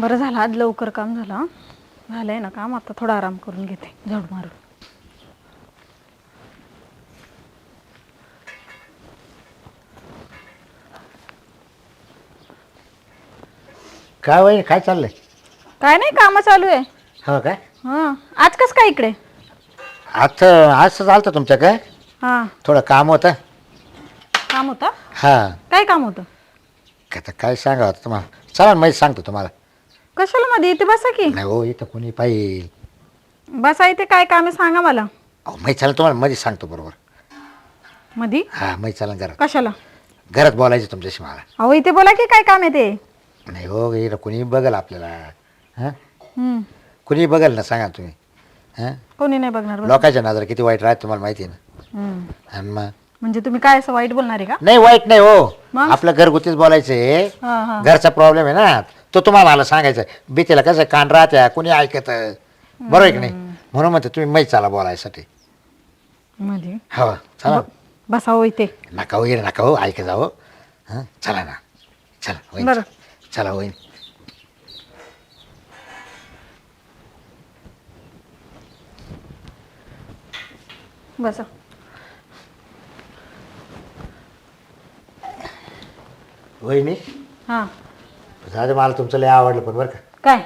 बरं झालं आज लवकर काम झालं हं. झालंय ना काम आता थोडा आराम करून घेते झाड मारून. काय वय काय चाललंय? काय नाही काम चालू आहे. हो काय? हां आज कस काय इकडे? आज आज चालतं तुमच्या काय? हां. थोडं काम होतं. काम होतं? हां. काय काम होतं? आता काय सांगा होतं तुम्हाला? चला ना माहिती सांगतो तुम्हाला. कशाला मध्ये इथे बसा की? नाही हो इथं कोणी पाहिजे बसा इथे काय काम आहे सांगा मला. अहो माहिती चालेल तुम्हाला मध्ये सांगतो बरोबर. मधी? हां माहिती चालेल घरात. कशाला? घरात बोलायचं तुमच्याशी मला. अहो इथे बोला की काय काम आहे ते? नाही हो इथं कोणी बघल आपल्याला. हां. कोणी बघल ना सांगा तुम्ही. हां? कोणी नाही बघणार बस. लोकांच्या नजर किती वाईट राहत तुम्हाला माहिती आहे ना. आणि मग? म्हणजे तुम्ही काय असं वाईट बोलणार आहे का? नाही वाईट नाही हो. मग? आपलं घरगुतीच बोलायचं आहे. हां हां. घरचा प्रॉब्लेम आहे ना. तो तुम्हाला मला सांगायचा भीतीला कसं कान राहत्या कोणी ऐकत? बरोबर आहे की नाही? म्हणून म्हणते तुम्ही मै चाला बोलायसाठी. मध्ये? हो चला. बसा हो इथे. नका हो ये नका हो ऐक जाओ हं चला ना. चला होईन. बरं. चला होईन. बसा. वहिनी? हां. झालं मला तुमचं लय आवडलं पण बरं का. काय?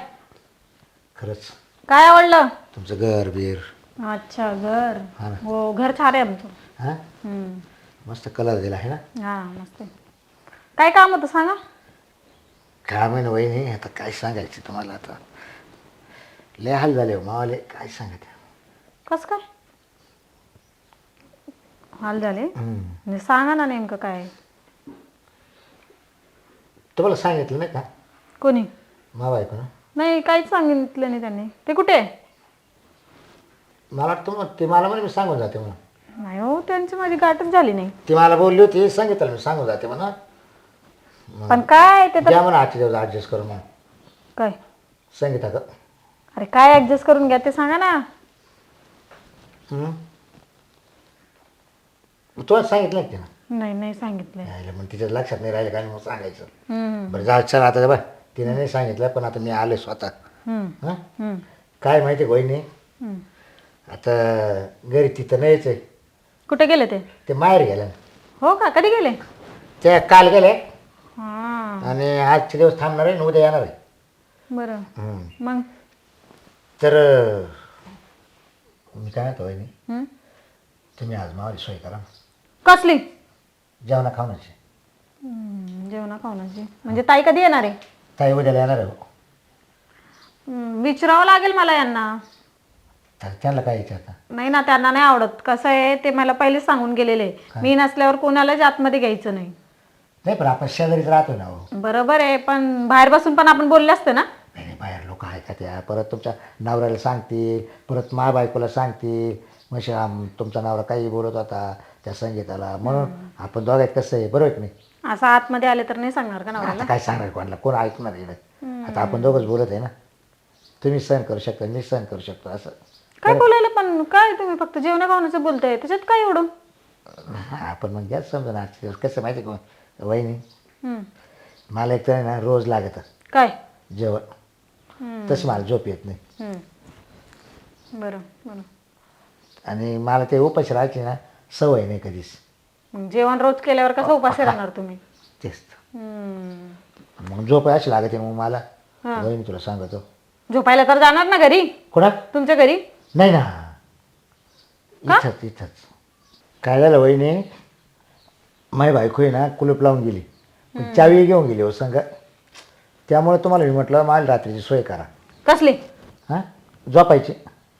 खरंच. काय आवडलं? तुमचं घर बीर. अच्छा घर. हा ना. हो घर छान आहे आमचं. हां. मस्त कलर दिला आहे ना? हा मस्त आहे. काय काम होतं सांगा? काय महिना वहिनी आता काय सांगायचं तुम्हाला आता? लय हाल झाले हो मावाले काय सांगायचं कस काय? हाल झाले. म्हणजे सांगा ना नेमकं काय आहे. तुम्हाला सांगितलं नाही का? कोणी? मा बायको ना नाही काहीच सांगितलं नाही त्यांनी. ते कुठे? आहे? मला वाटतं मग ते मला म्हणे मी सांगून जाते म्हणा नाही हो त्यांची माझी गाठच झाली नाही. ती मला बोलली होती सांगितलं मी सांगून जाते म्हणा पण काय ते तर द्या म्हणा आजच्या दिवस ॲडजस्ट करून म्हणा काय? सांगितलं का? अरे काय ऍडजस्ट करून घ्या ते सांगा ना. हं? मग तुला सांगितलं ना नाही नाही सांगितलंय. यायला मग तिच्या लक्षात नाही राहिलं काय मग सांगायचं. हम्म, बरं जा चल आता बरं. तिने नाही सांगितलं पण आता मी आले स्वतः. हम्म, हां? हम्म, काय माहिती बहिणी हम्म. आता घरी तिथं नाहीच आहे. कुठे गेले ते? ते माहेर गेलं. हो का? कधी गेले? ते काल गेले. हा. आणि आजचे दिवस थांबणार आहे आणि उद्या येणार आहे. बरं. हं. मग? तर मी काय म्हणतो वहिनी? हम्म? तुम्ही आज मावाली सोय करा. कसली? जेवणा खावण्याची हम्म, जेवणा खावण्याची म्हणजे ताई कधी येणार आहे? ताई उद्याला येणार आहे हो. हम्म, विचारावं लागेल मला यांना. तर त्यांना काय विचारता? नाही ना त्यांना नाही आवडत. कसं आहे ते मला पहिलेच सांगून गेलेले. मी नसल्यावर कोणालाच आतमध्ये घ्यायचं नाही. नाही पण आपण शेजारीच राहतो ना हो. बरोबर आहे पण बाहेर बसून पण आपण बोलले असते ना? नाही नाही, बाहेर लोक आहे का त्या? परत तुमच्या नवऱ्याला सांगतील परत मा बायकोला सांगतील. मग आम तुमचा नवरा काही बोलत होता. त्या संगीताला. म्हणून आपण दोघात कसं आहे बरोबर नाही? असं आतमध्ये आले तर नाही सांगणार का नवऱ्याला? आता काय सांगणार कोणाला? कोण ऐकणार इकडे आता आपण दोघंच बोलत आहे ना? तुम्ही सहन करू शकता मी सहन करू शकतो असं. काय बोलायला पण? काय तुम्ही फक्त जेवणा खावण्याचं बोलताय? त्याच्यात काय एवढं? आपण मग घ्या समजा आजचे दिवस कसं माहिती आहे का वहिनी हम्म. मला एक तर ना रोज लागतं. काय? जेवण. तसं मला झोप येत नाही. हम्म. बरं बरं. आणि मला ते उपाशी राहायची ना सवय नाही कधीच. मग जेवण रोज केल्यावर कसं उपाशी राहणार तुम्ही? तेच तर. हम्म. मग झोप अशी लागते मग मला. हा. वहिनी तुला सांगतो. झोपायला तर जाणार ना घरी? कोणा तुमच्या घरी? नाही ना. इथंच इथंच. काय झालं वहिनी? माय बायको आहे ना कुलूप लावून गेली. पण चावी घेऊन गेली हो संग. त्यामुळे तुम्हाला मी म्हटलं मला रात्रीची सोय करा. कसली? हां? झोपायची.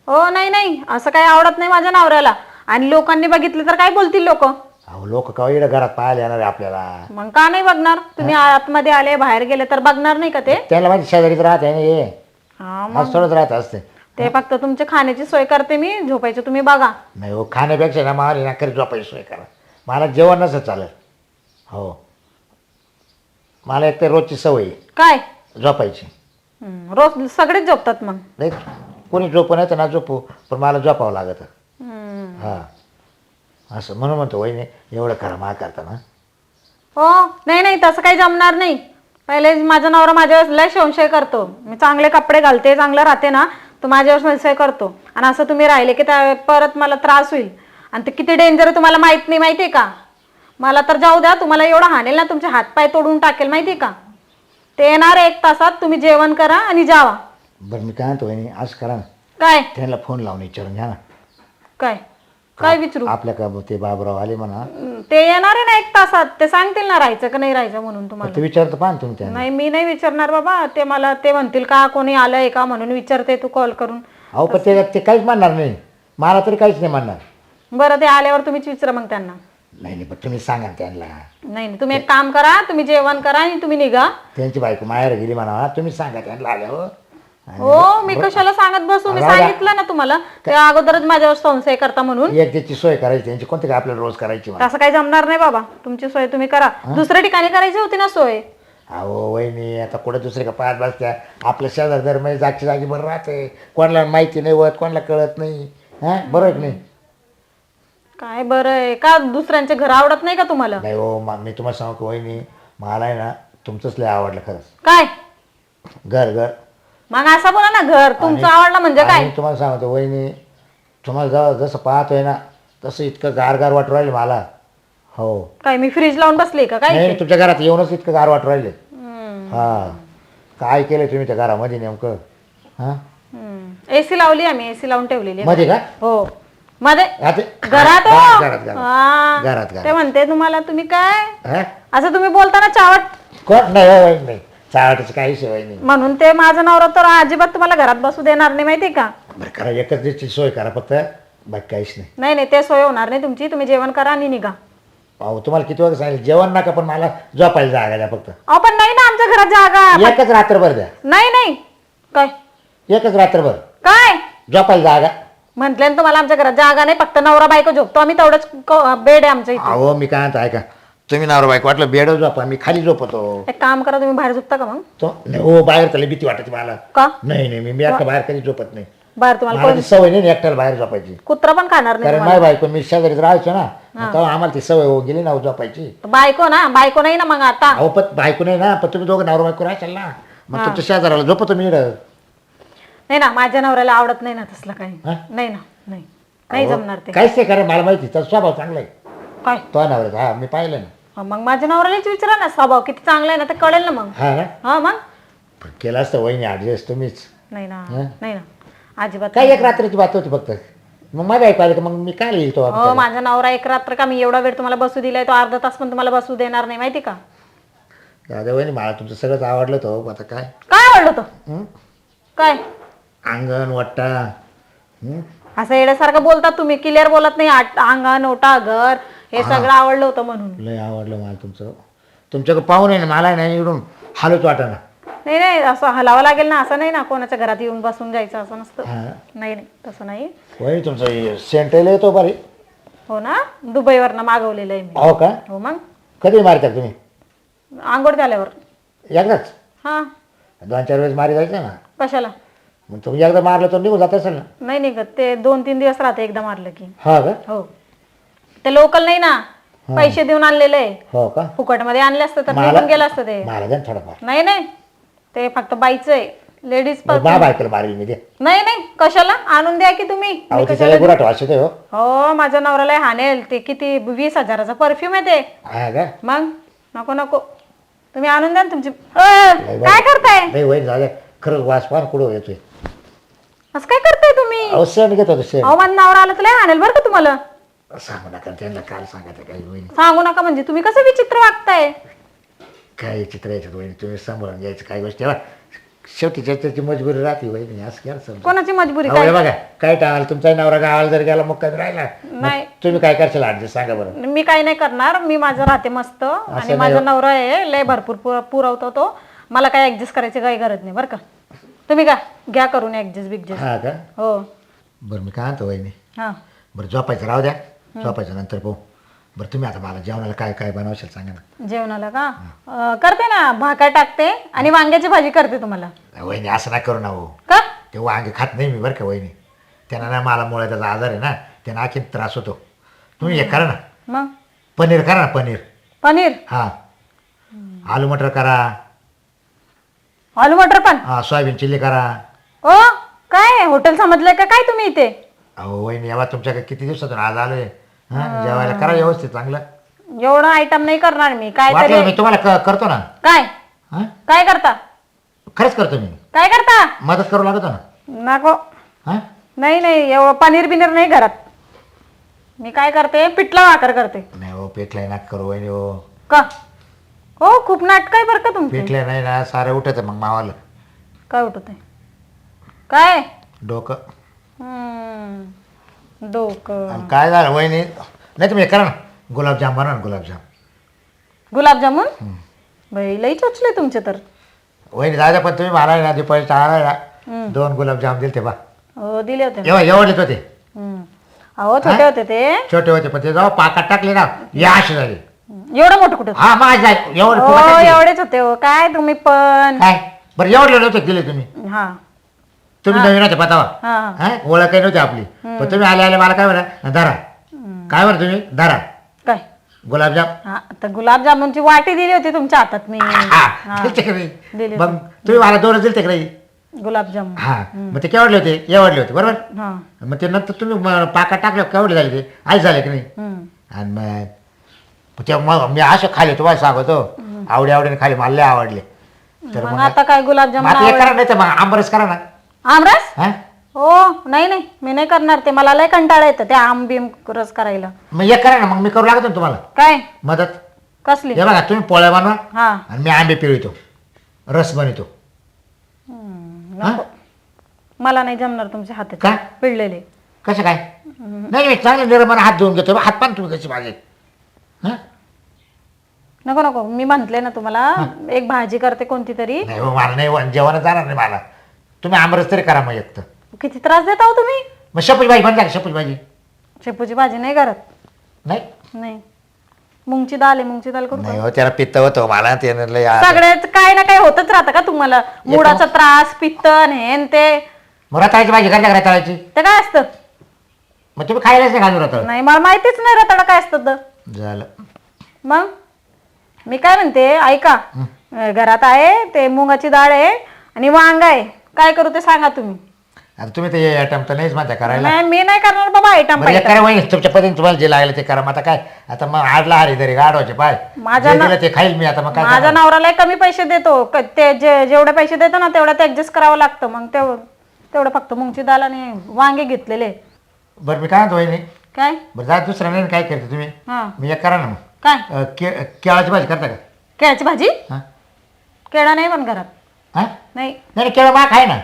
हो नाही नाही. असं काही आवडत नाही माझ्या नवऱ्याला. आणि लोकांनी बघितलं तर काय बोलतील लोक? अहो लोक का इकडे घरात पाहायला येणार आहे आपल्याला? मग का नाही बघणार? तुम्ही आतमध्ये आले बाहेर गेले तर बघणार नाही का ते? त्यांना माहिती शेजारीच राहते ना हे. हा मग राहत असते. ते फक्त तुमच्या खाण्याची सोय करते मी झोपायची तुम्ही बघा. नाही हो खाण्यापेक्षा ना मला ना खरी झोपायची सोय करा. मला जेवण नसं चालेल हो. मला एक तर रोजची सवय आहे, काय? झोपायची. हम्म, रोज सगळेच झोपतात मग. नाही कोणी झोपू नाही तर ना झोपू पण मला झोपावं लागतं. हां. असं म्हणून म्हणतो वहिनी एवढं करा मा करताना हो नाही नाही तसं काही जमणार नाही. पहिले माझा नवरा माझ्यावर लय संशय करतो. मी चांगले कपडे घालते चांगलं राहते ना तो माझ्यावर संशय करतो. आणि असं तुम्ही राहिले की त्या परत मला त्रास होईल. आणि ते किती डेंजर आहे तुम्हाला माहीत नाही माहिती आहे का? मला तर जाऊ द्या तुम्हाला एवढं हाणेल ना तुमचे हातपाय तोडून टाकेल माहिती आहे का? ते येणार एक तासात तुम्ही जेवण करा आणि जावा. बरं मी काय म्हणतो वहिनी असं करा ना. काय? त्यांना फोन लावून विचारून घ्या ना. काय? काय विचारू? आपल्या का ते बाबराव आले म्हणा. ते येणार आहे ना एक तासात. ते सांगतील ना राहायचं का नाही राहायचं म्हणून तुम्हाला. ते विचारतो पहा ना तुम्ही त्यांना. नाही मी नाही विचारणार बाबा. ते मला ते म्हणतील का कोणी आलंय का म्हणून विचारते तू कॉल करून. अहो पण ते ते काहीच म्हणणार नाही. मला तरी काहीच नाही म्हणणार बरं ते आल्यावर तुम्हीच विचारा मग त्यांना. नाही नाही पण तुम्ही सांगा ना त्यांना. नाही नाही तुम्ही एक काम करा. तुम्ही जेवण करा आणि तुम्ही निघा. त्यांची बायको माहेर गेली म्हणा. तुम्ही सांगा त्यांना आल्यावर. हो मी कशाला सांगत बसू? मी सांगितलं ना तुम्हाला ते अगोदरच माझ्यावर संशय करता म्हणून. एक त्याची सोय करायची त्यांची कोणती काय आपल्याला रोज करायची म्हणा. तसं काही जमणार नाही बाबा. तुमची सोय तुम्ही करा. दुसऱ्या ठिकाणी करायची होती ना सोय. अहो वहिनी आता कुठं दुसरे का पाच बसत्या? आपल्या शेजार दरम्यान जागची जागी बरं राहते कोणाला माहिती नाही होत कोणाला कळत नाही. हां? बरोबर की नाही? काय बरं आहे? का दुसऱ्यांचे घर आवडत नाही का तुम्हाला? नाही हो मा- मी तुम्हाला सांगू की वहिनी? मला आहे ना तुमचंच लय आवडलं खरंच. काय? घर घर. मग असं बोला ना घर तुमचं आवडलं म्हणजे काय? आणि तुम्हाला सांगतो वहिनी तुम्हाला जसं पाहतोय ना तसं इतकं गार गार वाटू राहिले मला. हो. काय मी फ्रीज लावून बसली का? काय नाही तुमच्या घरात येऊनच इतकं गार वाटू राहिले. हा. काय केलं तुम्ही त्या घरामध्ये नेमकं? हां? एसी लावली आम्ही एसी लावून ठेवलेली आहे. मध्ये का? हो. मध्ये? घरात हो. घरात घरात घरात. हा. घरात घरात. ते म्हणते तुम्हाला तुम्ही काय? हा? असं तुम्ही बोलताना चावट कोण? नाही हो, वहिनी नाही. चावटाचं काही शिवाय नाही. म्हणून ते माझा नवरा तर अजिबात तुम्हाला घरात बसू देणार नाही माहिती का? बरं करा एकच दिवशी सोय करा फक्त. बाकी काहीच नाही. नाही नाही ते सोय होणार नाही तुमची. तुम्ही जेवण करा आणि निघा. अहो तुम्हाला किती वाजता सांगितलं? जेवण नका पण मला झोपायला जागा द्या फक्त. अहो पण नाही ना आमच्या घरात जागा. एकच रात्रभर द्या. नाही नाही. काय? एकच रात्रभर. काय? झोपायला जागा. म्हटलं ना तुम्हाला आमच्या घरात जागा नाही फक्त नवरा बायको झोपतो. आम्ही तेवढंच बेड आहे आमच्या इथे. अहो मी काय म्हणतो ऐका. तुम्ही नावर बाईक वाटलं बेड झोपा मी खाली झोपतो. एक काम करा तुम्ही बाहेर झोपता का मग? तो नाही हो बाहेर त्याला भीती वाटते मला. का? नाही नाही मी मी एकटा बाहेर कधी झोपत नाही. बाहेर तुम्हाला मला ती सवय नाही एकट्याला बाहेर झोपायची. कुत्रा पण खाणार नाही कारण माझ्या बायको मी शेजारीच राहायचो ना तेव्हा आम्हाला ती सवय हो गेली ना हो झोपायची. बायको ना बायको नाही ना मग आता. अहो पण बायको नाही ना पण तुम्ही दोघं नवरा बायको राहायचाल ना. मग तुमच्या शेजाराला झोपतो मी इकडं. नाही ना माझ्या नवऱ्याला आवडत नाही ना तसलं काही. हा? नाही ना नाही. नाही जमणार ते. काहीच नाही कारण मला माहिती तर स्वभाव चांगला आहे. काय? तो नवरा हा मी पाहिलं ना. हा, मग माझ्या नवऱ्यालाच विचारा ना स्वभाव किती चांगला आहे ना ते कळेल ना मग. हा? ना हा मग? पण केलं असतं वहिनी ऍडजस्ट तुम्हीच नाही ना? नाही ना. अजिबात काय एक रात्रीची बात होती फक्त? मग माझ्या ऐकू आलं की मग मी काय लिहितो हो माझा नवरा एक रात्र का मी एवढा वेळ तुम्हाला बसू दिलाय तो अर्धा तास पण तुम्हाला बसू देणार नाही माहिती का? दादा वहिनी मला तुमचं सगळंच आवडलं तो आता काय? काय आवडलं तो हं? काय? अंगण वट्टा हं? असं येण्यासारखं बोलतात तुम्ही क्लिअर बोलत नाही आट- अंगण ओटा घर हे सगळं आवडलं होतं म्हणून. लय आवडलं मला तुमचं. तुमच्याकडे पाहून आहे ना मला नाही इकडून हालूच वाटाना. नाही नाही असं हलावं लागेल ना असं नाही ना कोणाच्या घरात येऊन बसून जायचं असं नसतं. हा. नाही नाही तसं नाही. वहिनी तुमचं येतो बरे हो ना दुबईवरनं मागवलेलं आहे मी. हो का? हो मग. कधी मारता तुम्ही? आंघोळ झाल्यावर. एकदाच? हां. दोन चार वेळेस मारी जायचं ना? कशाला? मग तुम्ही एकदा मारलं तर निघून जात असेल ना? नाही निघत ते दोन तीन दिवस राहते एकदा मारलं की. हा का? हो. ते लोकल नाही ना. पैसे देऊन आणलेले. आहे हो का? फुकटमध्ये आणले असतं तर निघून गेलं असतं ते. मला द्या ना थोडंफार. नाही नाही. ते फक्त बाईचं आहे. लेडीज मी दे. नाही नाही. कशाला? आणून द्या की तुम्ही. मी अहो कशाला तिच्या गुराट वाचते हो हो माझ्या नवऱ्याला हाणेल ते किती? वीस हजाराचा परफ्यूम आहे ते. हा का? मग? नको नको. तुम्ही आणून द्या ना तुमची अ, काय करताय? झालं. खरं वास पान कुठं येतोय. असं काय करताय तुम्ही? अहो सेंट घेत होतो सेंट अहो माझा नवरा आला तर लय हाणेल बरं का तुम्हाला? सांगू नका त्यांना काल सांगायचं काही वहिनी सांगू नका म्हणजे तुम्ही कसं विचित्र वागताय? काय चित्र यायचं वहिनी तुम्ही सांभाळून घ्यायचं काही गोष्टी. तेव्हा शेवटी त्याची मजबुरी राहते वहिनी असं घ्या समजा कोणाची मजबुरी? अहो, काय? बघा काय टाळाल तुमचा नवरा गावाला जर गेला मग काय राहिला. नाही. तुम्ही काय करशाल ऍडजस्ट सांगा बरं. मी काही नाही करणार मी माझं राहते मस्त. आणि नाही माझा हो. नवरा आहे लय भरपूर पुर- पुरवतो तो. मला काही ऍडजस्ट करायची काही गरज नाही बरं का? तुम्ही का घ्या करून ऍडजस्ट बिगजस्ट. हा का? हो. बरं मी काय म्हणतो वहिनी? हा. बरं झोपायचं राहू द्या. झोपायचं नंतर पाहू. बरं तुम्ही आता मला जेवणाला काय काय बनवशाल सांगा ना. जेवणाला का? अं, करते ना भाकर टाकते आणि वांग्याची भाजी करते तुम्हाला. वहिनी असं नाही करू ना हो. का? ते वांगे खात नाही मी बरं का वहिनी. त्यांना ना मला मुळे त्याचा आजार आहे ना त्यांना आणखी त्रास होतो. तुम्ही हे करा ना. मग? पनीर करा ना पनीर. पनीर? हां. आलू मटर करा. आलू मटर पण? हा सोयाबीन चिल्ली करा. ओ काय? हॉटेल समजलंय का? काय तुम्ही इथे? अहो वहिनी यावा तुमच्याकडे किती दिवसातून आज आलोय. हा जेवायला करा व्यवस्थित चांगलं. एवढं आयटम नाही करणार मी काय वाटलं तरी मी तुम्हाला क- करतो ना. काय? हा? काय करता? खरंच करतो मी. काय करता? मदत करू लागतो ना. नको. हा? नाही नाही एवढं पनीर बिनीर नाही घरात. मी काय करते? पिठला भाकर करते. नाही हो पेटलाय ना करू वहिनी हो. का? हो खूप नाटक आहे बरं का तुमचे. पेटलंय नाही ना सारं उठत मग मावाला. काय उठत आहे? काय? डोकं. हम्म, डोकं. आणि काय झालं वहिनी? नाही तुम्ही हे करा ना. गुलाबजाम बनवा ना गुलाबजाम. गुलाबजामुन? बाई लई चोचले तुमचे तर. वहिनी दादा पण तुम्ही मला ना दुपारी टाळा ना. दोन गुलाबजाम दिले ते बा. हो दिले होते. एवढे एवढेच होते. हम्म. अहो छोटे होते ते. छोटे होते पण ते जाऊ पाकात टाकले ना या असे झाले. एवढं मोठं कुठं हा माझ जाय एवढे हो. एवढेच होते हो. काय तुम्ही पण काय? बरं एवढे नव्हते दिले तुम्ही. हा. तुम्ही नवीन होते पतावा. हा. हा? ओळख काही नव्हती आपली. पण तुम्ही आले आले मला काय म्हणा धरा. काय म्हणा तुम्ही? धरा. काय? गुलाबजाम. हा तर गुलाबजामुनची वाटी दिली होती तुमच्या हातात मी. हा दिलते का नाही? दिली मग तुम्ही मला दोनच दिलते का नाही? गुलाबजामुन. हा. मग ते केवढले होते? एवढले होते बरोबर? हा. मग ते नंतर तुम्ही म- पाकात टाकले केवढे झाले ते? आई झाले की नाही? हम्म. आणि मग ते मग मी असे खाले तुम्हाला सांगतो. आवडी आवडीने खाली मला लय आवडले. तर मग मग आता काय मग गुलाबजामुन आता हे आवड- करा नाही तर मग आंबरस करा ना. आमरस? हा? हो नाही नाही मी नाही करणार ते. मला लय कंटाळा येतं ते आम बिम रस करायला. मग एक करा ना मग मी करू लागतो ना तुम्हाला. काय? मदत? कसली? हे बघा तुम्ही पोळ्या बनवा हा. आणि मी आंबे पिळतो. रस बनवतो. नको. मला नाही जमणार तुमच्या हातात का? पिळलेले. कसं काय? नाही मी चांगलं निर्माण हात धुवून घेतो. हात पण तुम्ही कशी माझे हा? नको नको. मी म्हंटले ना तुम्हाला एक भाजी करते कोणती तरी. नाही हो मला नाही जेवण जाणार नाही मला. तुम्ही आंबरस तरी करा मग एक तर. किती त्रास देता हो तुम्ही? मग शपूची भाजी का शपूची भाजी? शेपूची भाजी नाही करत. नाही? नाही. मुंगची दाल आहे मुंगची दाल करू का? नाही हो त्याला पित्त होतं मला ते लय आ- सगळ्यात काय ना काय होतच राहतं का तुम्हाला? मुडाचा त्रास पित्त हे न ते. मग रताळ्याची भाजी करता का रताळ्याची? ते काय असतं? मग तुम्ही खायलाच नाही घालून रताळ. नाही मला माहितीच नाही रताळा काय असतं तर. झालं. मग? मी काय म्हणते ऐका. अं, घरात आहे ते मुगाची डाळ आहे आणि वांग आहे. काय करू ते सांगा तुम्ही. आता तुम्ही ते आयटम तर नाहीच माझ्या करायला. नाही मी नाही करणार बाबा आयटम बरं एक करा वहिनी तुमच्या पद्धतीने तुम्हाला जे लागलं ते करा. मग आता काय? आता मग आडला हारी तरी गाडवाचे पाय. माझ्या जे ना- दिलं ते खाईल मी आता मग काय माझा करणार? नवऱ्याला कमी पैसे देतो. क- ते जे जेवढे पैसे देतो ना तेवढ्यात ऍडजस्ट करावं लागतं. मग तेवढं तेवढं फक्त मुंगची दाल आणि वांगे घेतलेले. बरं मी काय म्हणतो वहिनी? काय? बरं जा दुसरं नाही काय करते तुम्ही? हा. मी एक करा ना मग. काय? अं, के केळाची भाजी करता का? केळ्याची भाजी? हां. केळा नाही पण घरात. हां? नाही. नाही नाही, केळं मा खाय ना?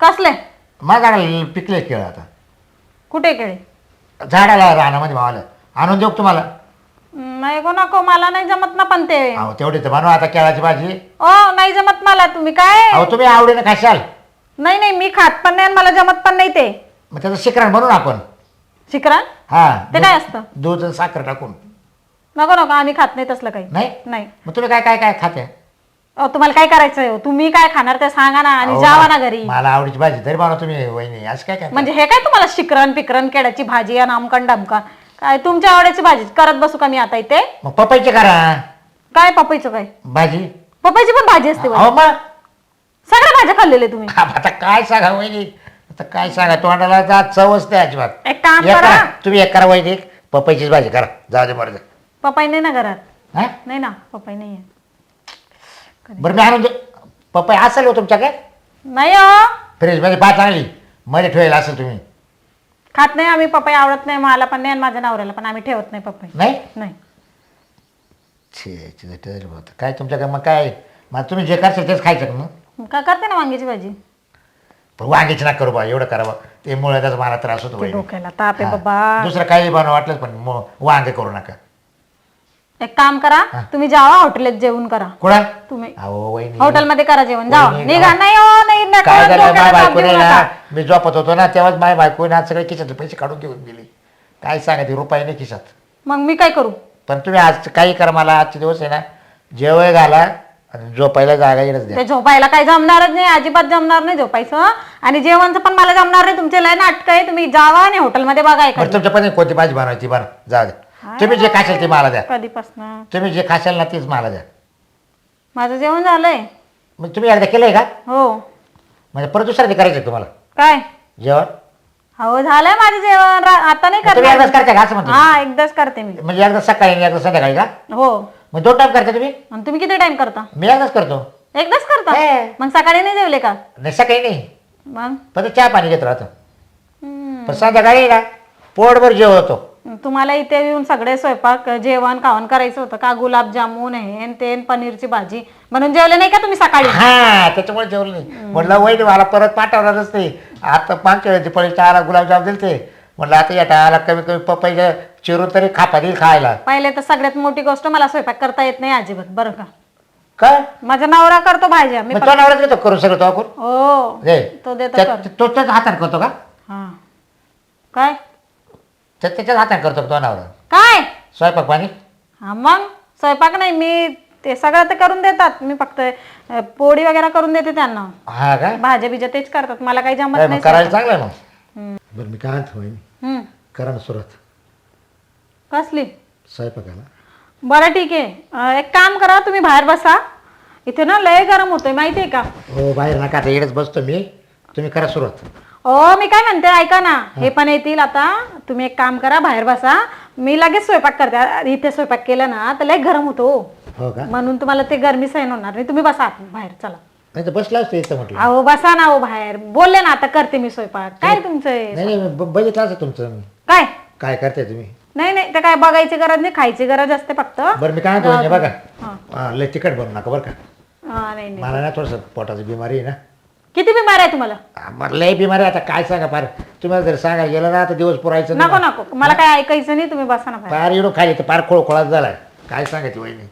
कसले? झाडाला पिकले केळं आता. कुठे केळे? झाडाला रानामध्ये मावाला आणून देऊ का तुम्हाला? नाही गो नको. मला नाही जमत ना पण ते. अहो तेवढी तर बनवा आता केळाची भाजी. ओ नाही जमत मला. तुम्ही काय? अहो तुम्ही आवडीने खाशाल. नाही नाही. मी खात पण नाही आणि मला जमत पण नाही ते. मग त्याचं शिकरण बनवून आपण. शिकरा हा. ते काय असतं? दूध आणि साखर टाकून. नको नको. आम्ही खात नाही तसलं काही. नाही? नाही. मग तुम्ही काय काय काय खाते अहो, तुम्हाला काय करायचंय? हो? तुम्ही काय खाणार ते सांगा ना आणि अहो, जावा ना घरी. मला आवडीची भाजी तरी बनवा तुम्ही वहिनी. असं काय काय म्हणजे हे काय तुम्हाला शिकरण पिकरण केळ्याची भाजी आणि आमकण डामकण काय तुमच्या आवडीची भाजी? करत बसू का मी आता इथे? मग पपईची करा. काय पपईचं काय? भाजी? पपईची पण भाजी असते बा. अहो मग? सगळ्या भाज्या खाल्लेल्या तुम्ही. आता काय सांगा वहिनी? आता काय सांगा? तोंडाला जा चवच नाही अजिबात. एक काम एक करा. करा. तुम्ही एक करा वहिनी. पपईचीच भाजी करा. जाऊ दे बरं. पपई नाही ना घरात. हा? नाही ना पपई नाही आहे बरं मी आणून दे पपई असेल हो तुमच्याकडे नाही हो. फ्रीजमध्ये पाच चांगली मध्ये ठेवायला असेल तुम्ही. खात नाही आम्ही पपई आवडत नाही. मला पण नाही आणि माझ्या नवऱ्याला पण. आम्ही ठेवत नाही पपई नाही? नाही. छे छे, ते होतं. काय तुमच्याकडे मग काय मग तुम्ही जे करशाल तेच खायचं का मग? का करते ना वांग्याची भाजी? पण वांग्याची ना करू बा. एवढं करा बा. ते मुळे त्याचा मला त्रास होतो ते. डोक्याला ताप आहे हा. बाबा दुसरं काही बनवा वाटलं पण मग वांगे करू नका. एक काम करा तुम्ही जावा हॉटेलात जेवण करा. कुणा? तुम्ही. अहो वहिनी. हॉटेलमध्ये करा जेवण जावा. वहिनी, निघा. नाही हो नाही नका, काय झालं? डोक्याला माझ्या ताप बायको देऊ ना नका. मी झोपत होतो ना तेव्हाच माझ्या बायको ना सगळे खिशातले पैसे काढून घेऊन गेली. काय सांगा ते रुपये नाही खिशात. मग मी काय करू? पण तुम्ही आज काही करा मला आजचे दिवस आहे ना जेवय घाला आणि झोपायला जागा येणच द्या. ते झोपायला काय जमणारच नाही अजिबात जमणार नाही झोपायचं. आणि जेवणचं पण मला जमणार नाही तुमचे लय नाटक आहे तुम्ही जावा आणि हॉटेलमध्ये बघा बरं. तुमच्या पण कोणती भाजी बनवायची बरं द्या तुम्ही जे खाशाल ते मला द्या. कधीपासून? तुम्ही जे खाशाल ना तेच मला द्या. माझं जेवण झालंय. मग तुम्ही एकदा केलंय का? हो. म्हणजे परत दुसऱ्या करायचं आहे तुम्हाला? काय? जेवण? हो झालंय माझं जेवण. रा- आता नाही तुम्ही एकदाच करता का असं म्हणतो? हा एकदाच करते मी. म्हणजे एकदा सकाळी आणि एकदा संध्याकाळी का? हो. मग दोन टाइम करता तुम्ही? आणि तुम्ही किती टाइम करता? मी एकदाच करतो. एकदाच करता? हे. मग सकाळी नाही जेवले का? नाही सकाळी नाही. मग? फक्त चहा पाणी घेत राहतो. हम्म. पण संध्याकाळी ना पोटभर जेव होतो तुम्हाला इथे येऊन सगळे स्वयंपाक जेवण खावण करायचं होतं का? गुलाबजामुन हे ते पनीरची भाजी. म्हणून जेवले नाही का तुम्ही सकाळी? हा त्याच्यामुळे जेवलं नाही. म्हटलं वैद मला परत पाठवणारच नाही. आता मागच्या वेळेची पळी चहाला गुलाबजाम दिले ते म्हटलं आता या टाळाला कमी कमी पपईला चिरून तरी खापा देईल खायला. पहिले तर सगळ्यात मोठी गोष्ट मला स्वयंपाक करता येत नाही अजिबात बरं का? काय? माझा नवरा करतो भाज्या मी मग तो नवराच घेतो करू सगळं तो आपण हो. तो देतो कर तो त्याच हाताने करतो का? हा. काय? त्या- त्याच्याच हाताने करतो तो नवरा काय? स्वयंपाक पाणी? हा मग? स्वयंपाक नाही मी ते सगळं ते करून देतात. मी फक्त अ, पोळी वगैरे करून देते त्यांना. हा का? भाज्या बिज्या तेच करतात. मला काही जमत नाही मग करायला चांगलं आहे मग. बरं मी काय म्हणतो वहिनी, हम्म. करा ना सुरुवात. कसली? स्वयंपाकाला. बरं ठीक आहे. अ, एक काम करा तुम्ही बाहेर बसा. इथे ना लय गरम होतोय माहितीये का? हो बाहेर नका आता इकडेच बसतो मी. तुम्ही करा सुरुवात. हो मी काय म्हणते ऐका ना. हे. पण येतील आता. तुम्ही एक काम करा बाहेर बसा. मी लगेच स्वयंपाक करते. आ- इथे स्वयंपाक केला ना तर लय गरम होतो. हो. हो का? म्हणून तुम्हाला ते गरमी सहन होणार नाही. तुम्ही बसा आत बाहेर चला. नाही तर बसला असतो इथं म्हटलं. अहो बसा ना हो बाहेर. बोलले ना आता करते मी स्वयंपाक. काय तुमचं हे? नाही नाही ब- बघितलं असं तुमचं. काय? काय करताय तुम्ही? नाही नाही ते काय बघायची गरज नाही खायची गरज असते फक्त. बरं मी काय म्हणतो बघा. हा, लय तिखट बनवू नका बरं का. हा, नाही नाही. मला ना थोडंसं पोटाची बिमारी आहे ना. किती बिमार आहे तुम्हाला? मला लय बिमारी आहे, आता काय सांगा फार तुम्हाला जर सांगायला गेलं ना तर दिवस पुरायचं नको नाही. नको मला काय ऐकायचं नाही तुम्ही बसा ना बाहेर. फार येऊन खाली तर फार खोळ खोळात झालाय. काय सांगायचं वहिनी?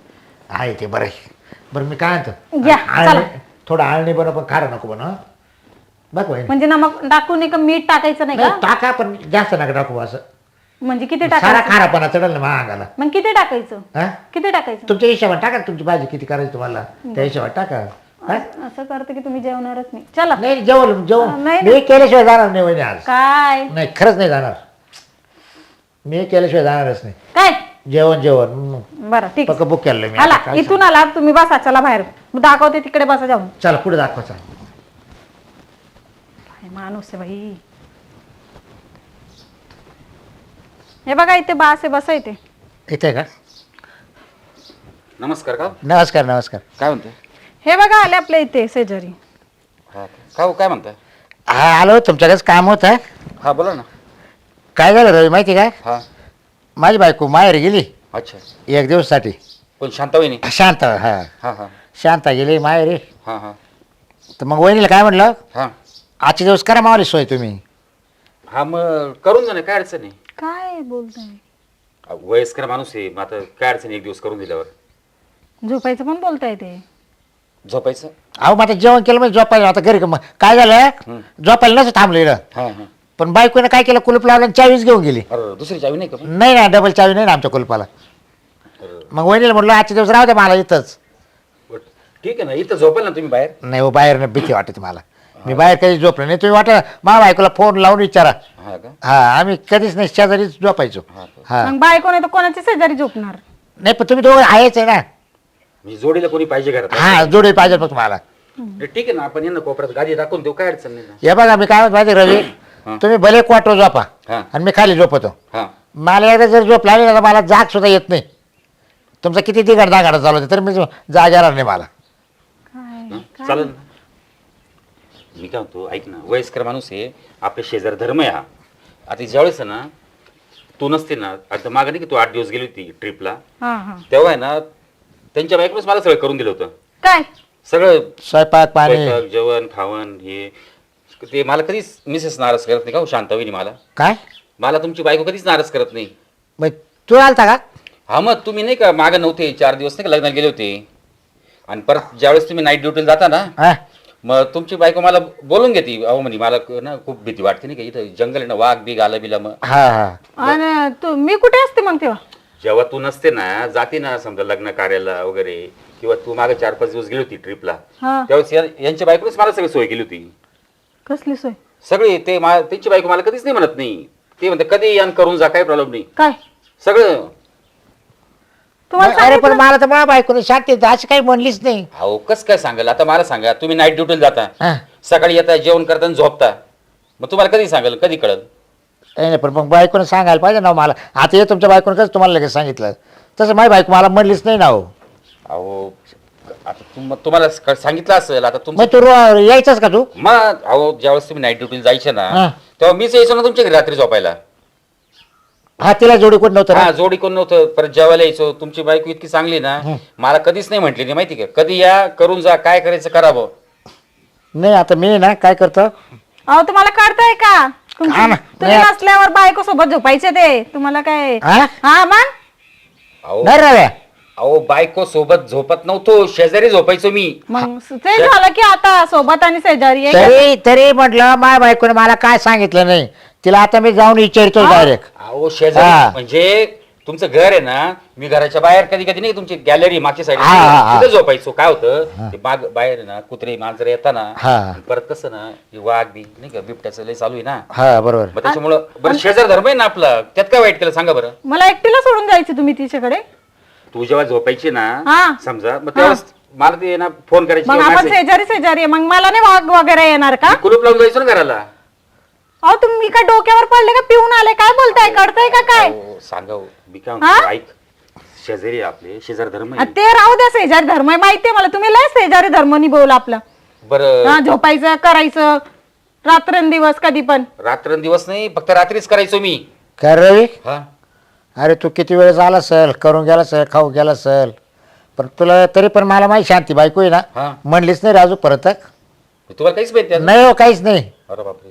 आहे ते बरं आहे. बरं मी काय म्हणतो? चला. थोडं आळणी बनव पण खारं नको बनव हं? बघ वहिनी. म्हणजे नमक टाकून एक मीठ टाकायचं नाही नाही, का? टाका पण जास्त नका टाकू असं. म्हणजे किती सारा टाकायचं खारापणा चढल ना महागाला. मग किती टाकायचं? हा? किती टाकायचं? तुमच्या हिशोबाने टाका ना तुमची भाजी किती करायची तुम्हाला? त्या हिशोबाने टाका. हा? असं करते की तुम्ही जेवणारच नाही. चला. नाही जेवण जेवण. नाही, मी केल्याशिवाय जाणार नाही वहिनी आज. काय? नाही खरंच नाही जाणार. मी केल्याशिवाय जाणारच नाही. काय? जेवण जेवण. बरं ठीक पक्क बुक केलं मी आला आता काय इथून आला तुम्ही बसा चला बाहेर. मी दाखवते तिकडे बसा जाऊन. सांगू? चला पुढे दाखवा चला. काय माणूस आहे बाई. हे बघा इथे बास आहे बसा इथे. इथे का? नमस्कार का? नमस्कार नमस्कार. काय म्हणताय हे बघा आले आपल्या इथे शेजारी. हा. का हो, काय म्हणताय? हा आलो तुमच्याकडेच काम होतं हा बोला ना. काय झालं रवी माहिती का हा. माझी बायको माहेर गेली. अच्छा. एक दिवससाठी. पण शांताबाईनी? शांत हा. हा हा. शांता गेली माहेरी. हा हा. तर मग वहिनीला काय म्हटलं हा. आजचे दिवस करा मावली सोय तुम्ही. हा मग करून जा ना काय अडचण नाही. काय बोलताय? अहो, वयस्कर माणूस आहे मग आता काय अडचण आहे एक दिवस करून दिल्यावर. झोपायचं पण बोलताय ते. झोपायचं? अहो मग आता जेवण केलं म्हणजे झोपायला आता घरी का मग? काय झालं. झोपायला नसं थांबलं इकडं हा हा. पण बायकोने काय केलं? कुलूप लावलं आणि चावीच घेऊन गेली. अरे दुसरी चावी नाही का पण? नाही ना डबल चावी नाही ना आमच्या कुलपाला. अरे, मग वहिनीला म्हटलं आजचे दिवस राहू द्या मला इथंच. बट ठीक आहे ना इथं झोपाल ना तुम्ही बाहेर? नाही हो बाहेर भीती वाटते मला. मी बाहेर कधीच झोपलो नाही. तुम्ही वाटलं मा बायकोला फोन लावून विचारा. हा का? हा आम्ही कधीच नाही शेजारीच झोपायचो. हा का? हा. मग बायकोने तर कोणाची शेजारी झोपणार? नाही पण तुम्ही दोघं आहेच आहे ना. म्हणजे जोडीला कोणी पाहिजे घरात? हा जोडी पाहिजे फक्त मला. ठीक आहे ना आपण यांना कोपऱ्यात गादी टाकून देऊ काय अडचण नाही ना. हे बघा मी काय म्हणतो माहिती आहे, रवी. तुम्ही भले क्वार्टर झोपा हा. आणि मी खाली झोपतो. हा. मला एकदा जर झोप लागली ना तर मला जाग सुद्धा येत नाही. तुमचा किती दिगड दागाडा चालू होते तर मी जाग येणार नाही मला. चालेल ना. मी काय म्हणतो ऐक ना वयस्कर माणूस आहे आपल्या शेजार धर्म आहे हा. आता ज्यावेळेस आहे ना तू नसते ना आता मागं नाही की तू आठ दिवस गेली होती ट्रिपला हा हा. तेव्हा आहे ना त्यांच्या बायकोच मला सगळं करून दिलं होतं. काय? सगळं स्वयंपाक पाणी. स्वयंपाक, जेवण खावण हे. ते मला कधीच मिसेस नाराज करत नाही का हो शांतविनी मला? काय? मला तुमची बायको कधीच नाराज करत नाही. मग तू आलता का? हा मग तुम्ही नाही का मागं नव्हते चार दिवस नाही का लग्नाला गेले होते? आणि परत ज्यावेळेस तुम्ही नाईट ड्युटीला जाता ना हा. मग तुमची बायको मला बोलून घेते अहो म्हणे मला ना खूप भीती वाटते नाही का इथं जंगल आहे ना वाघ बिग आला बिला मग आणि तू मी कुठे असते मग तेव्हा? जेव्हा तू नसते ना जाते ना समजा लग्न कार्याला वगैरे किंवा तू मागे चार पाच दिवस गेली होती ट्रिपला हा. त्यावेळेस या- यांच्या बायकोच मला सगळी सोय केली होती. कसली सोय? सगळे ते मा त्यांची बायको मला कधीच नाही म्हणत नाही. ते म्हणते कधी यान करून जा काही प्रॉब्लेम नाही. काय? सगळं. तुम्हाला अरे पण सांगितलं? मला तर माझ्या बायकोने शांती अशी काही म्हणलीच नाही. अहो कस काय सांगाल? आता मला सांगा तुम्ही नाईट ड्युटीला जाता. हा. सकाळी येता जेवण करता आणि झोपता. मग तुम्हाला कधी सांगाल? कधी कळल? नाही नाही, पण मग बायकोने सांगायला पाहिजे ना हो मला. आता हे तुमच्या बायकोने कसं तुम्हाला लगेच सांगितलं? तसं माझी बायको मला म्हणलीच नाही ना हो. अहो आता तुम तुम्हाला स- सांगितलं असेल आता मग तू रो- यायचाच का तू? मग अहो ज्यावेळेस तुम्ही नाईट ड्युटीला जायचे ना हा. तेव्हा मीच यायचो ना तुमच्या घरी रात्री झोपायला. हा तिला जोडी कोण नव्हतं हा ना? जोडी कोण नव्हतं परत जेवायला यायचो. तुमची बायको इतकी चांगली ना मला कधीच नाही म्हटली नाही माहिती का? कधी या करून जा काय करायचं करावं. नाही आता मी ना काय करतो? अहो तुम्हाला कळतंय का? तुमची- हा ना. तुम्ही नाही. नसल्यावर बायको सोबत झोपायचे ते. तुम्हाला काय? हा? हा मग? अहो. नाही रे अहो बायको सोबत झोपत नव्हतो. शेजारी झोपायचो मी. मग ते झालं की आता सोबत आणि शेजारी आहे. तरी तरी म्हटलं माझ्या बायकोने मला काय सांगितलं नाही. तिला आता मी जाऊन विचारतो डायरेक्ट अहो शेजारी हा. म्हणजे तुमचं घर आहे ना मी घराच्या बाहेर कधी कधी नाही तुमची गॅलरी मागच्या साईड हा, हा, हा. तिथे झोपायचो काय होतं ते बाग बाहेर आहे ना कुत्रे मांजर येताना हा. परत कसं ना हे वाघ बी नाही का बिबट्याचं लय चालू आहे ना हा बरोबर मग त्याच्यामुळं बरं शेजार धर्म आहे ना आपला त्यात काय वाईट केलं सांगा बरं मला एकटीला सोडून जायचे तुम्ही तिच्याकडे तू जेव्हा झोपायची ना हा. समजा मग त्यावेळेस मला ते ना फोन करायची मग किंवा आपण message. शेजारी शेजारी आहे. मग मला नाही वाघ वगैरे येणार का मी कुलूप लावून जायचो ना घराला अहो तुम्ही काय डोक्यावर पडले का? पिऊन आले? काय बोलताय? कळतंय का काय? अहो, सांगा हो. मी काय हा? म्हणतो, ऐक. शेजारी आहे आपले शेजार धर्म आ, आहे ते राहू द्या शेजारी धर्म आहे. माहितीये मला तुम्ही लय शेजारी धर्म निभवला आपला. बरं. हा झोपायचं करायचं. रात्रंदिवस कधी पण. रात्रंदिवस नाही फक्त रात्रीच करायचो मी. काय रवी हा? अरे तू किती वेळेस आला सल करून गेला सल खाऊ गेला सल पण तुला तरी पण मला माहिती शांती बायको आहे हा. ना म्हणलीच नाही राजू परत. तुम्हाला काहीच माहिती? नाही हो काहीच नाही. अरे बापरे.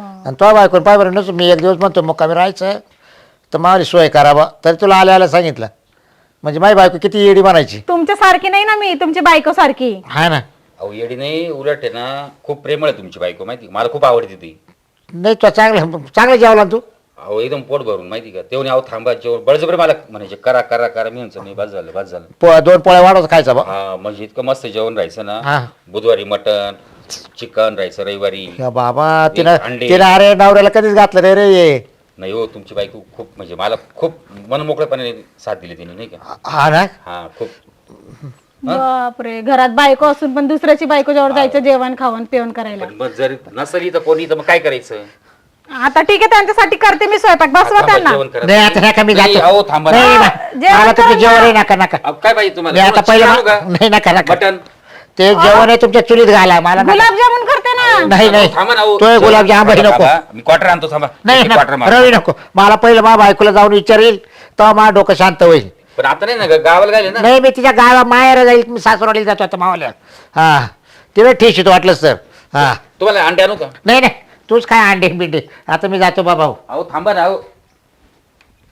आणि तो बायको पाय बरं नसू मी एक दिवस म्हणतो मुक्कामी राहायचं. तर मला सोय करावा तरी तुला आल्या आल्या सांगितलं. म्हणजे माझी बायको किती येडी म्हणायची. तुमच्या सारखी नाही ना मी तुमची बायको सारखी. हा ना. अहो येडी नाही उलट आहे ना. खूप प्रेमळ आहे तुमची बायको माहिती मला खूप आवडते ती. नाही तो चांगलं चांगलं जेवला ना तू? अहो एकदम पोट भरून माहिती का? तेवढी अहो थांबा जेवण. बळजबरी मला म्हणायचे करा करा करा. मी म्हणतो नाही बस झालं बस झालं. पो दोन पोळ्या वाढवत खायचा बा. हा म्हणजे इतकं मस्त जेवण राहायचं हा. ना बुधवारी मटन चिकन राहायचं रविवारी. या बाबा तिनं अंडे. तिनं अरे नवऱ्याला कधीच घातलं रे रे ये नाही हो तुमची बायको खूप म्हणजे मला खूप मनमोकळेपणे साथ दिली तिने नाही का? हा ना? हा खूप. बापरे घरात बायको असून पण दुसऱ्याची बायको जवळ जायचं जेवण खावण पिवण करायला. पण मग जर नसली तर कोणी तर मग काय करायचं? आता ठीक आहे त्यांच्यासाठी करते मी स्वयंपाक. बसवा थांबा, त्यांना. जेवण करा. नाही आता नका मी नाही, जातो. अहो थांबा ना. नाही, हा, नाही, जेवण मला तुमचं करा जेवण ना. आहे नका नका. अहो, काय पाहिजे तुम्हाला? आता पहिलं का? नाही नका नका. मटन ते जेवण आहे तुमच्या चुलीत घाला मला नका. गुलाबजामुन करते ना. नाही नाही. थांबा ना हो. तो गुलाबजाम थांबा, नको. मी क्वार्टर आणतो थांबा. नाही क्वार्टर ना मार रवी नको. मला पहिलं माझ्या बायकोला जाऊन विचारेल तेव्हा माझं डोकं शांत होईल. पण आता नाही ना ग, गावाला गेले ना? नाही मी तिच्या गावा माहेर जाईल मी सासरवाडीला जातो आता मावाल्या. हा. तिला ठेस येतो वाटलं सर हा. तुम्हाला अंडे आणू का? नाही नाही. तूच काय अंडे बिंडे. आता मी जातो बाबा. अहो थांबा ना अहो.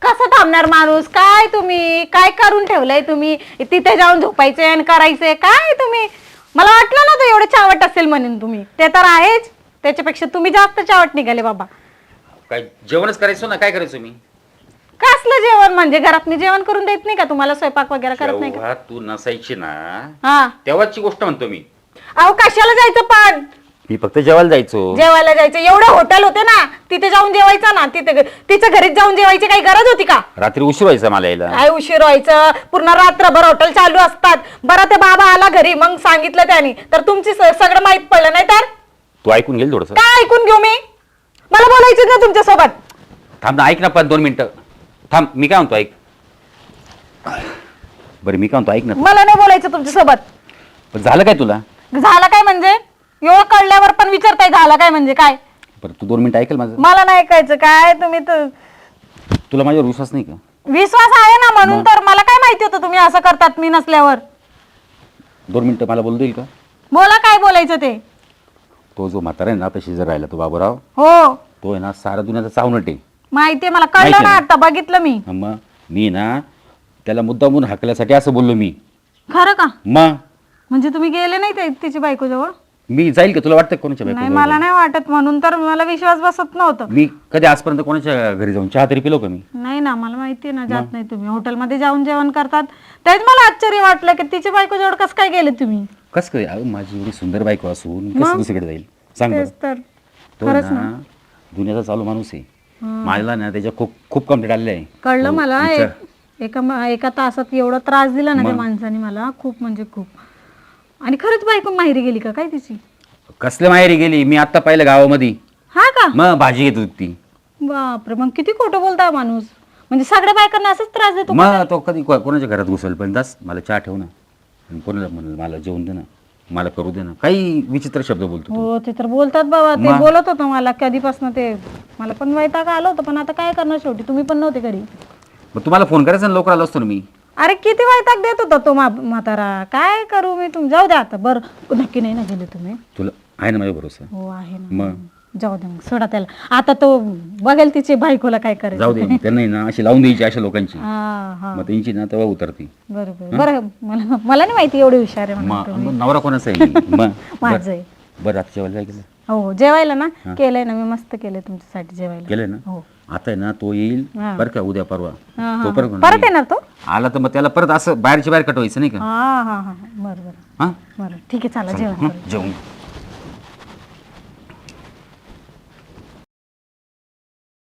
कसं थांबणार माणूस? काय तुम्ही? काय करून ठेवलंय तुम्ही? तिथे जाऊन झोपायचे आणि करायचे काय तुम्ही? मला वाटलं ना एवढं चावट असेल म्हणून तुम्ही. ते तर आहेच. त्याच्यापेक्षा तुम्ही जास्त चावट निघाले बाबा. काय जेवणच करायचो ना? काय करायचो मी? कसलं जेवण? म्हणजे घरात मी जेवण करून देत नाही का? तुम्हाला स्वयंपाक वगैरे करत नाही का? जेव्हा तू नसायची ना हा. तेव्हाची गोष्ट म्हणतो मी. अहो कशाला जायचं पण मी फक्त जेवायला जायचो. जेवायला जायचं. एवढे हॉटेल होते ना तिथे जाऊन जेवायचं ना. तिथे तिच्या घरीच जाऊन जेवायची काही गरज होती का? रात्री उशीर व्हायचा मला यायला. काय उशीर व्हायचं? पूर्ण रात्रभर हॉटेल चालू असतात. बरं ते बाबा आला घरी. मग सांगितलं त्यांनी. तर तुमची स- सगळं माहीत पडलं नाही तर? तू ऐकून घेईल थोडस. काय ऐकून घेऊ मी? मला बोलायचं ना तुमच्यासोबत थांब ना ऐक ना पण दोन मिनिटं. थांब मी काय म्हणतो ऐक. बरं मी काय म्हणतो ऐक ना. मला नाही बोलायचं तुमच्यासोबत पण झालं काय तुला? झालं काय म्हणजे? एवढं कळल्यावर पण विचारताय झालं काय म्हणजे काय? बरं तू दोन मिनिटं ऐकेल माझं? मला नाही ऐकायचं. काय तुम्ही तर तुला माझ्यावर विश्वास नाही का? विश्वास आहे ना म्हणून तर मला काय माहिती होतं तुम्ही असं करतात मी नसल्यावर? दोन मिनिटं मला बोलू देईल का? बोला काय बोलायचं ते? तो जो म्हातारा आहे ना आपल्या शेजार राहिला तो बाबूराव हो. तो आहे ना सारा दुनियाचा चावनट आहे. माहितीये मला कळलं माहिती ना आहे आता बघितलं मी. मग मी ना त्याला मुद्दामून हाकल्यासाठी असं बोललो मी. खरं का? मग? म्हणजे तुम्ही गेले नाही ते तिची बायको जवळ मी जाईल का? तुला वाटतं का कोणाच्या नाही मला नाही वाटत म्हणून तर मला विश्वास बसत नव्हतं. मी कधी आजपर्यंत कोणाच्या घरी जाऊन चहा तरी पिलो का मी? नाही ना मला माहितीये ना जात नाही तुम्ही. हॉटेलमध्ये जाऊन जेवण करतात. तेच मला आश्चर्य वाटलं की तिची बायको जवळ कसं काय गेले तुम्ही? कस काय? माझी एवढी सुंदर बायको असून कसं दुसरीकडे जाईल? सांग बरं. तेच तर. तो खरंच ना दुनियाचा चालू माणूस आहे. मला ना त्याच्या खूप खूप कंप्लेंट आलेले आहे. कळलं मला एक एका एका तासात एवढा त्रास दिला ना त्या माणसाने मला. खूप म्हणजे खूप. आणि खरंच बायको माहेरी गेली का? काय तिची? कसल्या माहेरी गेली? मी आत्ता पाहिलं गावामध्ये. हा का? मग भाजी घेत होती ती. बापरे मग किती खोटं बोलता हा माणूस. म्हणजे सगळ्या बायकांना असंच त्रास देतो मग तो कधी को- कोणाच्या घरात घुसल पण? दास मला चहा ठेव ना. आणि कोणाला म्हणाल मला जेवण दे ना. मला करू दे ना. काही विचित्र शब्द बोलतो हो ते तर बोलतात बाबा. ते बोलत होतं मला कधीपासून ते. मला पण वैताग आलं होतं पण आता काय करणार शेवटी? तुम्ही पण नव्हते घरी. मग तुम्हाला फोन करायचा ना? लवकर आलो असतो ना मी. अरे किती वैताग देत होता तो मा- म्हातारा. काय करू मी तुम जाऊ द्या आता. बरं. नक्की नाही ना गेले तुम्ही? तुला आहे ना माझ्या भरोसा? हो आहे ना. मग? जाऊ दे मग. सोडा त्याला. आता तो बघेल तिची बायकोला काय करायचं. जाऊ दे त्यांना आहे ना अशी लावून द्यायची अशा लोकांची. हा हा. मग त्यांची ना तेव्हा उतरती. बरोबर. बरं. मला मला नाही माहिती एवढे हुशार आहे म्हणून मग तुम्ही. मग नवरा कोणाचा आहे? मग? माझं आहे. बरं आता जेवायला काय केलं? हो हो जेवायला ना? केलंय ना. मी मस्त केलंय तुमच्यासाठी जेवायला. केलंय ना? हो. आता आहे ना तो येईल. बरं का उद्या परवा. तो. परत येणार. तो? आला तर मग त्याला परत असं बाहेरच्या बाहेर कटवायचं नाही का? हा हा हा बरं बरं. हा? बरं ठीक आहे चला जेवण हं? जेवण